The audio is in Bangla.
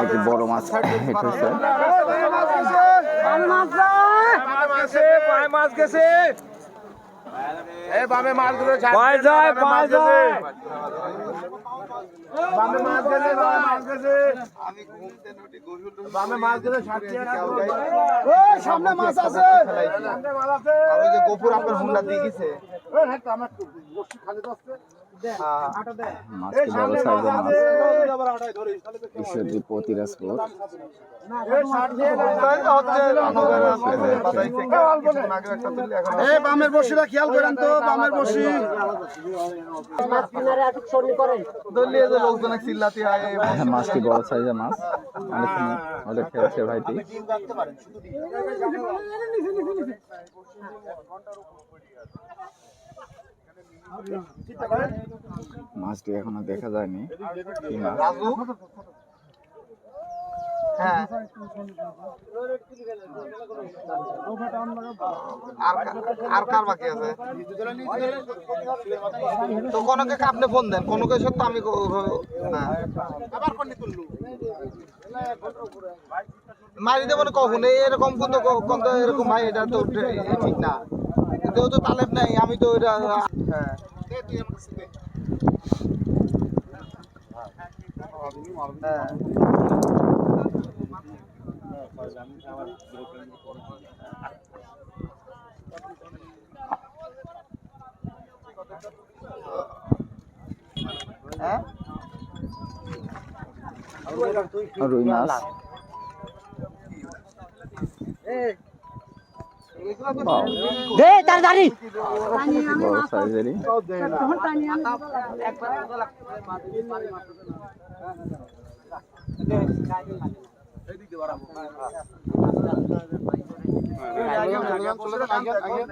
একটি বড় মাছ মাছ গেছে বামে মাছগুলো পায় যায় পায় যায়। বামে মাছ গেছে বামে মাছ গেছে বামে মাছ গেছে ছাড়তে সামনে মাছ আছে। সামনে মাছ আছে ওই যে গোপুর আপনার হুন্ডা দিয়ে গেছে হ্যাঁ আমার খালি মাছটি মাছ ঈশ্বরদী পতিরাজপুর এই ছাড়তে এই বামের বসিটা খেয়াল করেন তো বামের বসি। যে লোকজন চিল্লাতে হয় হ্যাঁ, মাছটি বড় সাইজের মাছ? অনেকখানি ওদের খেলছে ভাইটি। মাছটি এখনও দেখা যায়নি। তো আপনি ফোন দেন? কোনকে সত্য আমি মারি দেবো না কখন। এরকম কোন কোন এরকম ভাই, এটা তো ঠিক না। যেহেতু তালেব নাই, আমি তো এটা হ্যাঁ। রুই মাছ। দে তাড়াতাড়ি। বড় সাইজেরই চলে যান, আগে- আগে-